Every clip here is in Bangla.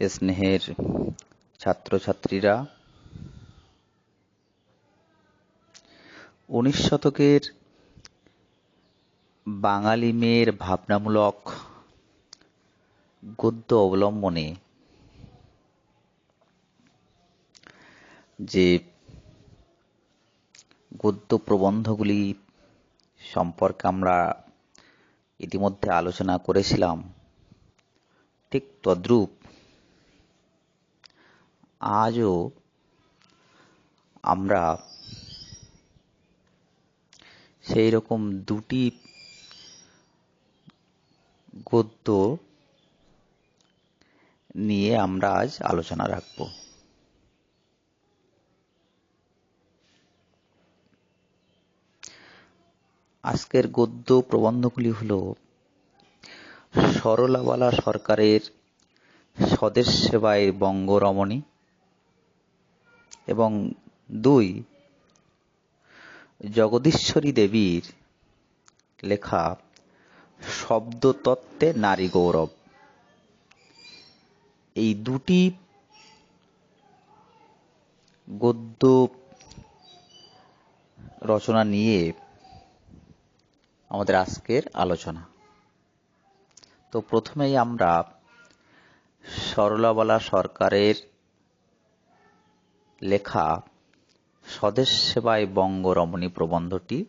স্নেহের ছাত্রছাত্রীরা উনিশ শতকের বাঙালি মেয়ের ভাবনামূলক গদ্য অবলম্বনে যে গদ্য প্রবন্ধগুলি সম্পর্কে আমরা ইতিমধ্যে আলোচনা করেছিলাম, ঠিক তদ্রূপ আজও আমরা সেই রকম দুটি গদ্য নিয়ে আমরা আজ আলোচনা রাখব। আজকের গদ্য প্রবন্ধগুলি হল সরলাবালা সরকারের স্বদেশ সেবায় বঙ্গরমণী এবং দুই, জগদীশ্বরী দেবীর লেখা শব্দতত্ত্বে নারী গৌরব। এই দুটি গদ্য রচনা নিয়ে আমাদের আজকের আলোচনা। তো প্রথমেই আমরা সরলাবালা সরকারের লেখা স্বদেশ সেবায় বঙ্গরমণী প্রবন্ধটি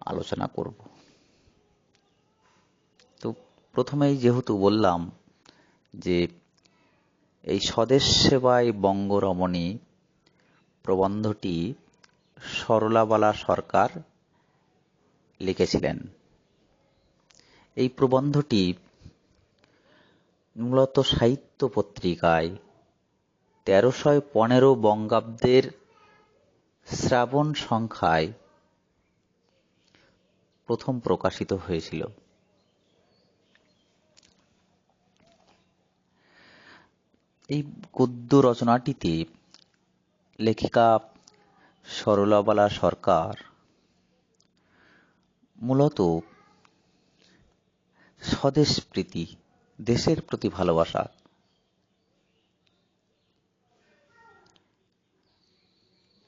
আলোচনা করব। তো প্রথমেই যেহেতু বললাম যে এই স্বদেশ সেবায় বঙ্গরমণী প্রবন্ধটি সরলাবালা সরকার লিখেছিলেন। এই প্রবন্ধটি মূলত সাহিত্য পত্রিকায় তেরোশয় পনেরো বঙ্গাব্দের শ্রাবণ সংখ্যায় প্রথম প্রকাশিত হয়েছিল। এই গদ্য রচনাটিতে লেখিকা সরলাবালা সরকার মূলত স্বদেশ প্রীতি, দেশের প্রতি ভালোবাসা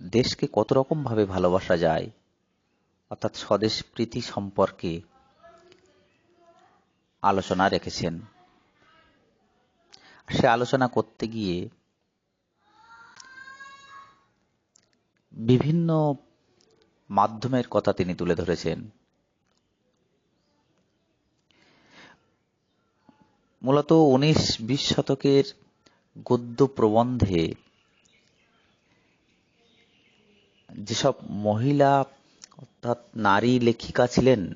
দেশকে কত রকম ভাবে ভালোবাসা যায়, অর্থাৎ স্বদেশ প্রীতি সম্পর্কে আলোচনা রেখেছেন। সে আলোচনা করতে গিয়ে বিভিন্ন মাধ্যমের কথা তিনি তুলে ধরেছেন। মূলত উনিশ বিশ শতকের গদ্য প্রবন্ধে যেসব মহিলা, অর্থাৎ নারী লেখিকা ছিলেন,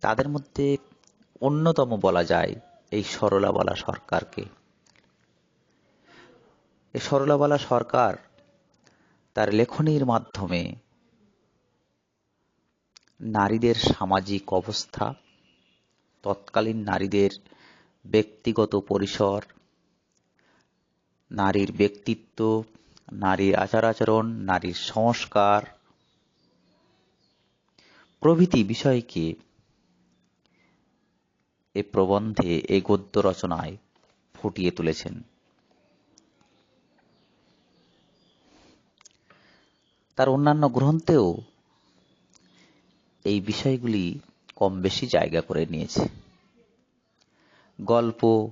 তাদের মধ্যে অন্যতম বলা যায় এই সরলাবালা সরকারকে। এই সরলাবালা সরকার তার লেখনীর মাধ্যমে নারীদের সামাজিক অবস্থা, তৎকালীন নারীদের ব্যক্তিগত পরিসর নারীর ব্যক্তিত্ব, নারীর আচার আচরণ, নারীর সংস্কার। প্রভৃতি বিষয়কে এ প্রবন্ধে এ গদ্য রচনায় ফুটিয়ে তুলেছেন। তার অন্যান্য গ্রন্থেও এই বিষয়গুলি কম বেশি জায়গা করে নিয়েছে। গল্প,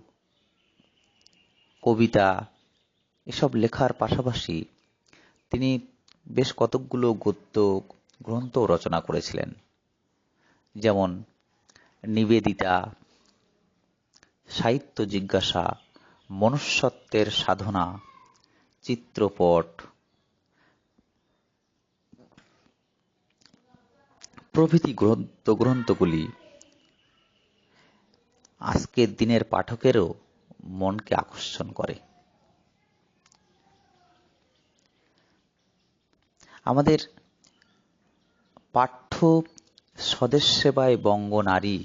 কবিতা এসব লেখার পাশাপাশি তিনি বেশ কতকগুলো গদ্য, গ্রন্থ রচনা করেছিলেন। যেমন নিবেদিতা, সাহিত্য জিজ্ঞাসা, মনুষ্যত্বের সাধনা, চিত্রপট, প্রভৃতি গ্রন্থ, গ্রন্থগুলি। আজকের দিনের পাঠকেরও মনকে আকর্ষণ করে। আমাদের পাঠ্য স্বদেশ সেবায় বঙ্গ নারী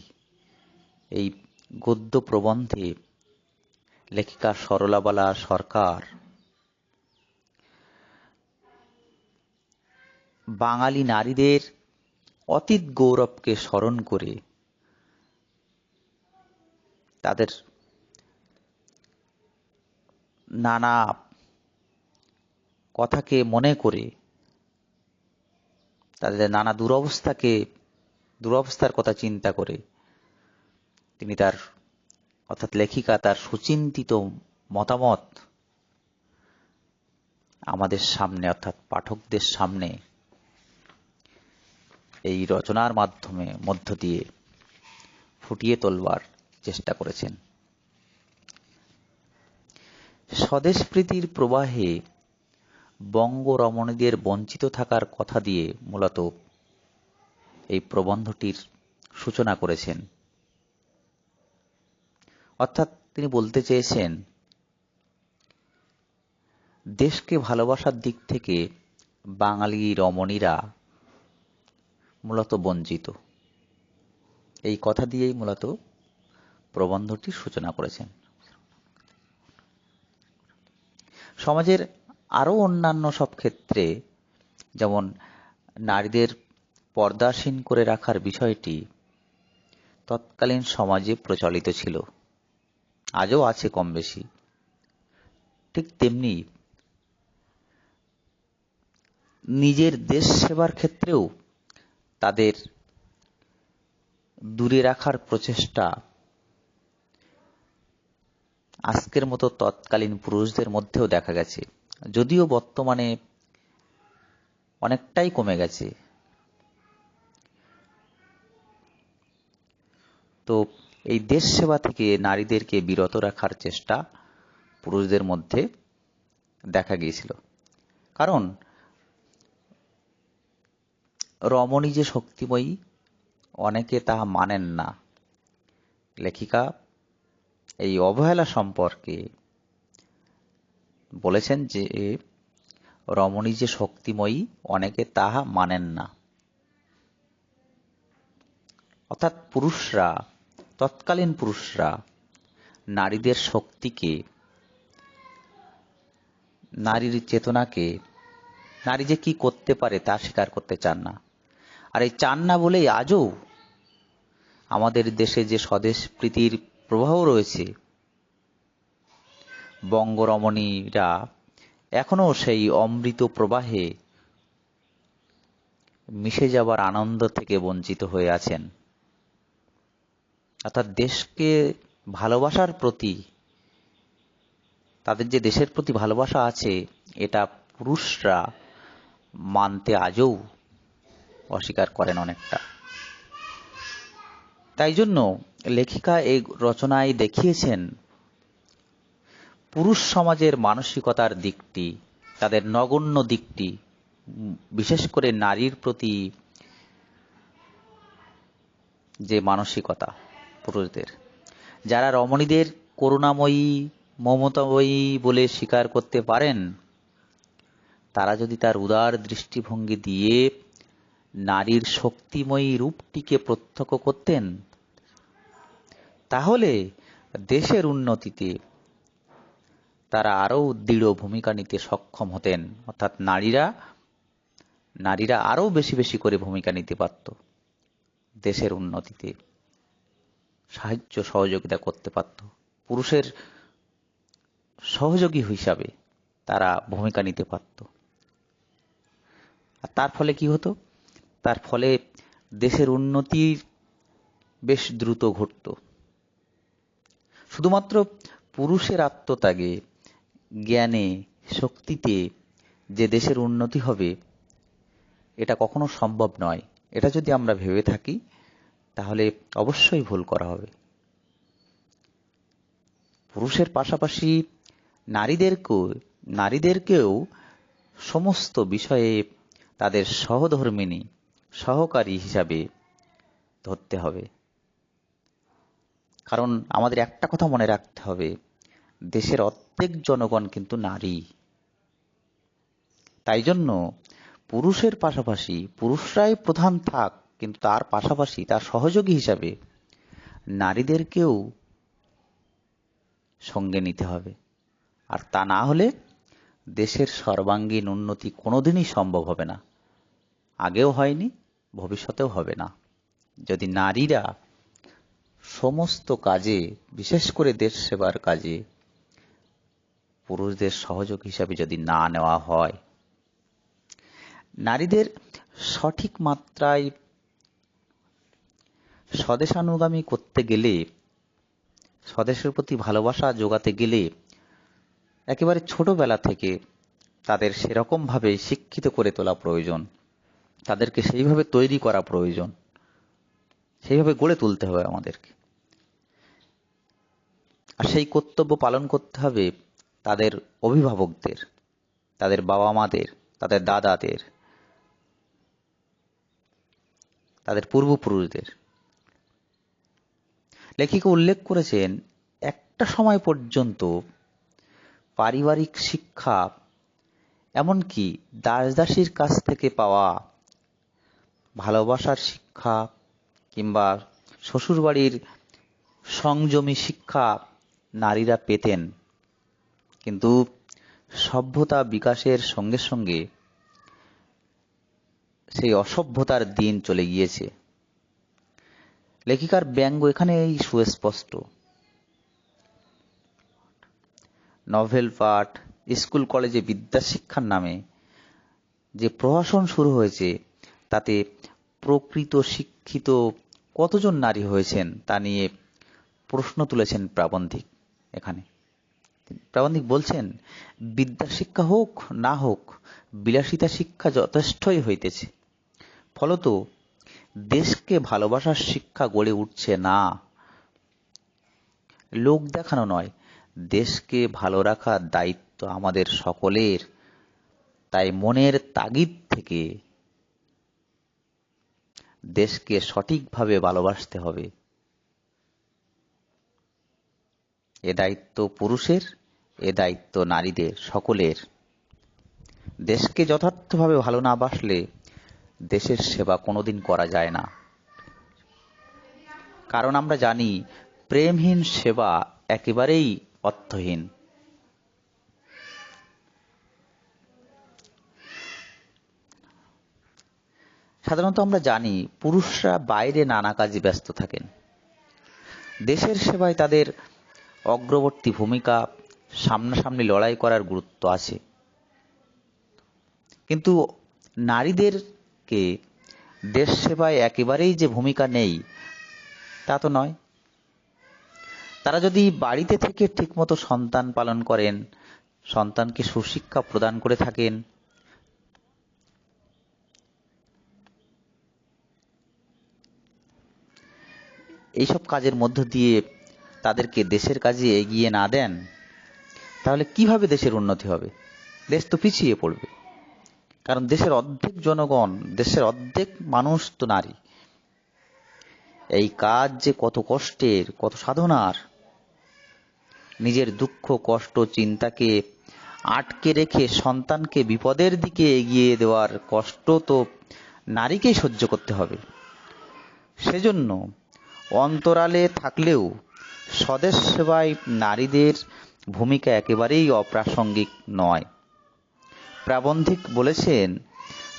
এই গদ্য প্রবন্ধে লেখিকা সরলাবালা সরকার বাঙালি নারীদের অতীত গৌরবকে স্মরণ করে তাদের নানা কথাকে মনে করে তাদের নানা দুরবস্থাকে, দুরবস্থার কথা চিন্তা করে তিনি তার, অর্থাৎ লেখিকা তার সুচিন্তিত মতামত আমাদের সামনে, অর্থাৎ পাঠকদের সামনে এই রচনার মাধ্যমে মধ্য দিয়ে ফুটিয়ে তোলবার চেষ্টা করেছেন। স্বদেশপ্রীতির প্রবাহে বঙ্গরমণীদের বঞ্চিত থাকার কথা দিয়ে মূলত এই প্রবন্ধটির সূচনা করেছেন। অর্থাৎ তিনি বলতে চেয়েছেন, দেশকে ভালোবাসার দিক থেকে বাঙালি রমণীরা মূলত বঞ্চিত। এই কথা দিয়েই মূলত প্রবন্ধটির সূচনা করেছেন। সমাজের আরও অন্যান্য সব ক্ষেত্রে, যেমন নারীদের পর্দাসীন করে রাখার বিষয়টি তৎকালীন সমাজে প্রচলিত ছিল। আজও আছে কম বেশি ঠিক তেমনি নিজের দেশ সেবার ক্ষেত্রেও তাদের দূরে রাখার প্রচেষ্টা আজকের মতো তৎকালীন পুরুষদের মধ্যেও দেখা গেছে। যদিও বর্তমানে অনেকটাই কমে গেছে। তো এই দেশ সেবা থেকে নারীদেরকে বিরত রাখার চেষ্টা পুরুষদের মধ্যে দেখা গিয়েছিল। কারণ রমণী যে শক্তিময়ী, অনেকে তাহা মানেন না। লেখিকা, এই অবহেলা সম্পর্কে বলেছেন যে, রমণী যে শক্তিময়ী, অনেকে তাহা মানেন না। অর্থাৎ পুরুষরা, তৎকালীন পুরুষরা নারীদের শক্তিকে, নারীর চেতনাকে, নারী যে কি করতে পারে তা স্বীকার করতে চান না। আর এই চান না বলেই আজও আমাদের দেশে যে স্বদেশ প্রীতির প্রবাহ রয়েছে বঙ্গরমণীরা এখনও সেই অমৃত প্রবাহে মিশে যাবার আনন্দ থেকে বঞ্চিত হয়ে আছেন। অর্থাৎ দেশকে ভালোবাসার প্রতি, তাদের যে দেশের প্রতি ভালোবাসা আছে, এটা পুরুষরা মানতে আজও অস্বীকার করেন অনেকটা। তাই জন্য লেখিকা এই রচনায় দেখিয়েছেন পুরুষ সমাজের মানসিকতার দিকটি, তাদের নগণ্য দিকটি, বিশেষ করে নারীর প্রতি যে মানসিকতা পুরুষদের। যারা রমণীদের করুণাময়ী, মমতাময়ী বলে স্বীকার করতে পারেন, তারা যদি তার উদার দৃষ্টিভঙ্গি দিয়ে নারীর শক্তিময়ী রূপটিকে প্রত্যক্ষ করতেন, তাহলে দেশের উন্নতিতে তারা আরও দৃঢ় ভূমিকা নিতে সক্ষম হতেন। অর্থাৎ নারীরা নারীরা আরও বেশি বেশি করে ভূমিকা নিতে পারত দেশের উন্নতিতে। সাহায্য, সহযোগিতা করতে পারত। পুরুষের সহযোগী হিসাবে তারা ভূমিকা নিতে পারত। আর তার ফলে কি হতো? তার ফলে দেশের উন্নতি বেশ দ্রুত ঘটত। শুধুমাত্র পুরুষের আত্মত্যাগে জ্ঞানে, শক্তিতে যে দেশের উন্নতি হবে, এটা কখনো সম্ভব নয়। এটা যদি আমরা ভেবে থাকি, তাহলে অবশ্যই ভুল করা হবে। পুরুষের পাশাপাশি নারীদেরকেও নারীদেরকেও সমস্ত বিষয়ে তাদের সহধর্মিনী সহকারী হিসাবে ধরতে হবে। কারণ আমাদের একটা কথা মনে রাখতে হবে দেশের অর্ধেক জনগণ কিন্তু নারী। তাই জন্য পুরুষের পাশাপাশি পুরুষরাই প্রধান থাক, কিন্তু তার পাশাপাশি তার সহযোগী হিসাবে নারীদেরকেও সঙ্গে নিতে হবে। আর তা না হলে দেশের সর্বাঙ্গীন উন্নতি কোনোদিনই সম্ভব হবে না। আগেও হয়নি, ভবিষ্যতেও হবে না। যদি নারীরা সমস্ত কাজে, বিশেষ করে দেশ সেবার কাজে পুরুষদের সহযোগ হিসাবে যদি না নেওয়া হয়, নারীদের সঠিক মাত্রায় স্বদেশানুগামী করতে গেলে, স্বদেশের প্রতি ভালোবাসা যোগাতে গেলে, একেবারে ছোটবেলা থেকে তাদের সেরকমভাবে শিক্ষিত করে তোলা প্রয়োজন, তাদেরকে সেইভাবে তৈরি করা প্রয়োজন, সেইভাবে গড়ে তুলতে হবে আমাদেরকে। আর সেই কর্তব্য পালন করতে হবে তাদের অভিভাবকদের, তাদের বাবা মাদের তাদের দাদাদের, তাদের পূর্বপুরুষদের। লেখিকা উল্লেখ করেছেন, একটা সময় পর্যন্ত পারিবারিক শিক্ষা, এমনকি দাসদাসীর কাছ থেকে পাওয়া ভালোবাসার শিক্ষা কিংবা শ্বশুরবাড়ির সংযমী শিক্ষা নারীরা পেতেন। কিন্তু সভ্যতা বিকাশের সঙ্গে সঙ্গে সেই অসভ্যতার দিন চলে গিয়েছে। লেখিকার ব্যঙ্গ এখানেই সুস্পষ্ট। নভেল পাঠ, স্কুল কলেজে বিদ্যা শিক্ষার নামে যে প্রহসন শুরু হয়েছে, তাতে প্রকৃত শিক্ষিত কতজন নারী হয়েছেন তা নিয়ে প্রশ্ন তুলেছেন প্রাবন্ধিক এখানে। প্রাবন্ধিক বলছেন বিদ্যা শিক্ষা হোক, না হোক, বিলাসিতা শিক্ষা যথেষ্টই হইতেছে। ফলত, দেশকে ভালোবাসার শিক্ষা গড়ে উঠছে না। লোক দেখানো নয়, দেশকে ভালো রাখার দায়িত্ব আমাদের সকলের। তাই মনের তাগিদ থেকে দেশকে সঠিকভাবে ভালোবাসতে হবে। এ দায়িত্ব পুরুষের এ দায়িত্ব নারীদের সকলের। দেশকে যথার্থভাবে ভালো না বাসলে দেশের সেবা কোনোদিন করা যায় না। কারণ আমরা জানি, প্রেমহীন সেবা একেবারেই অর্থহীন। সাধারণত আমরা জানি, পুরুষরা বাইরে নানা কাজে ব্যস্ত থাকেন। দেশের সেবায় তাদের অগ্রবর্তী ভূমিকা সামনাসামনি লড়াই করার গুরুত্ব আছে। কিন্তু নারীদেরকে দেশ সেবায় একেবারেই যে ভূমিকা নেই, তা তো নয়। তারা যদি বাড়িতে থেকে ঠিকমতো সন্তান পালন করেন, সন্তানকে সুশিক্ষা প্রদান করে থাকেন, এইসব কাজের মধ্য দিয়ে তাদেরকে দেশের কাজে এগিয়ে না দেন তাহলে কীভাবে দেশের উন্নতি হবে? দেশ তো পিছিয়ে পড়বে। কারণ দেশের অর্ধেক জনগণ, দেশের অর্ধেক মানুষ তো নারী। এই কাজ যে কত কষ্টের, কত সাধনার। নিজের দুঃখ, কষ্ট, চিন্তাকে আটকে রেখে সন্তানকে বিপদের দিকে এগিয়ে দেওয়ার কষ্ট তো নারীকেই সহ্য করতে হবে। সেজন্য অন্তরালে থাকলেও স্বদেশ সেবায় নারীদের ভূমিকা একেবারেই অপ্রাসঙ্গিক নয়। প্রাবন্ধিক বলেছেন,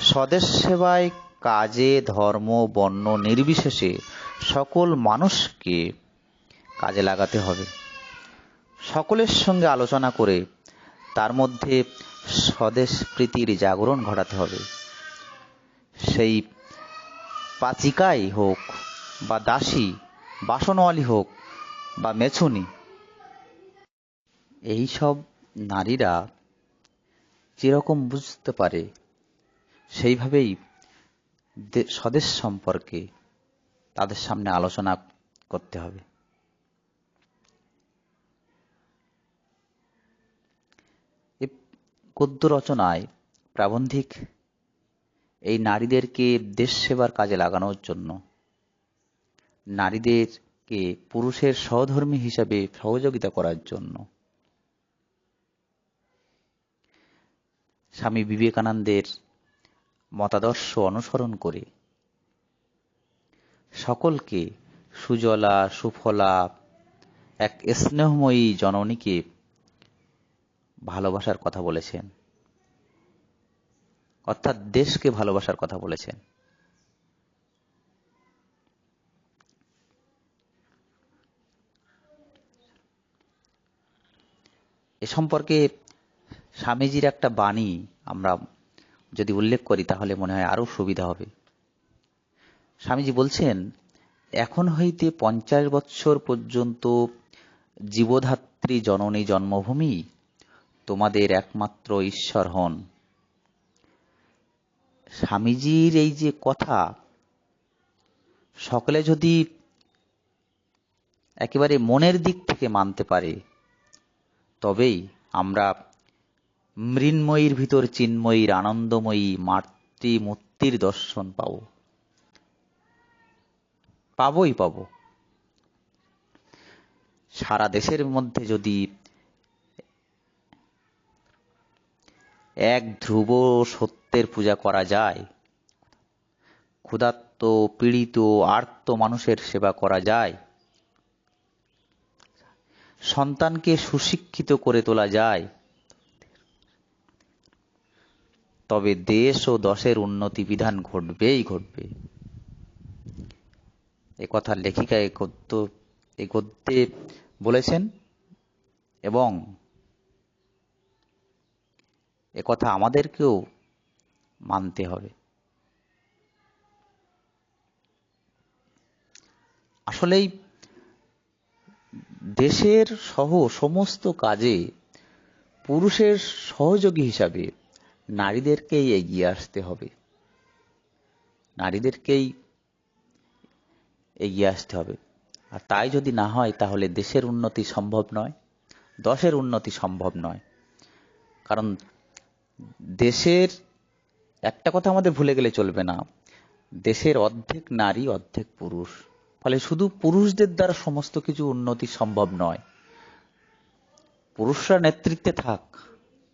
স্বদেশ সেবায় কাজে, ধর্ম, বর্ণ নির্বিশেষে সকল মানুষকে কাজে লাগাতে হবে। সকলের সঙ্গে আলোচনা করে তার মধ্যে স্বদেশ প্রীতির জাগরণ ঘটাতে হবে। সেই পাচিকাই হোক বা দাসী বাসনওয়ালি হোক বা মেছুনি এইসব নারীরা যেরকম বুঝতে পারে? সেইভাবেই স্বদেশ সম্পর্কে তাদের সামনে আলোচনা করতে হবে। এই গদ্য রচনায় প্রাবন্ধিক এই নারীদেরকে দেশ সেবার কাজে লাগানোর জন্য নারীদেরকে পুরুষের সহধর্মী হিসাবে সহযোগিতা করার জন্য স্বামী বিবেকানন্দের মতাদর্শ অনুসরণ করে। সকলকে সুজলা, সুফলা, এক স্নেহময়ী জননীকে ভালোবাসার কথা বলেছেন। অর্থাৎ দেশকে ভালোবাসার কথা বলেছেন। এ সম্পর্কে স্বামীজির একটা বাণী আমরা যদি উল্লেখ করি, তাহলে মনে হয় আরও সুবিধা হবে। স্বামীজি বলছেন, এখন হইতে পঞ্চাশ বৎসর পর্যন্ত জীবধাত্রী জননী জন্মভূমি তোমাদের একমাত্র ঈশ্বর হন। স্বামীজির এই যে কথা, সকলে যদি একেবারে মনের দিক থেকে মানতে পারে, তবেই আমরা মৃন্ময়ীর ভিতর চিন্ময়ীর আনন্দময়ী মাতৃমূর্তির দর্শন পাব। পাবই পাব। সারা দেশের মধ্যে যদি এক ধ্রুব সত্যের পূজা করা যায়, ক্ষুধার্ত, পীড়িত, আর্ত মানুষের সেবা করা যায়, সন্তানকে সুশিক্ষিত করে তোলা যায় তবে দেশ ও দশের উন্নতি বিধান ঘটবেই ঘটবে। এ কথা লেখিকা এ গদ্য, এ গদ্যে বলেছেন, এবং এ কথা আমাদেরকেও মানতে হবে। আসলেই দেশের সহ সমস্ত কাজে পুরুষের সহযোগী হিসাবে নারীদেরকেই এগিয়ে আসতে হবে। নারীদেরকেই এগিয়ে আসতে হবে। আর তাই যদি না হয়, তাহলে দেশের উন্নতি সম্ভব নয়, দশের উন্নতি সম্ভব নয়। কারণ দেশের, একটা কথা আমাদের ভুলে গেলে চলবে না, দেশের অর্ধেক নারী, অর্ধেক পুরুষ। ফলে শুধু পুরুষদের দ্বারা সমস্ত কিছু উন্নতি সম্ভব নয়। পুরুষরা নেতৃত্বে থাক,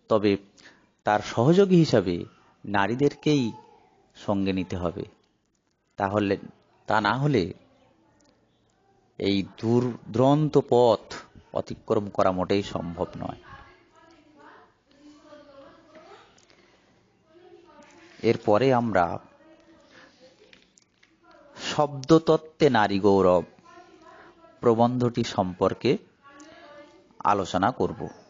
তবে তার সহযোগী হিসাবে নারীদেরকেই সঙ্গে নিতে হবে। তাহলে, তা না হলে এই দূর দুরন্ত পথ অতিক্রম করা মোটেই সম্ভব নয়। এরপরে আমরা শব্দতত্ত্বে নারী গৌরব প্রবন্ধটি সম্পর্কে আলোচনা করব।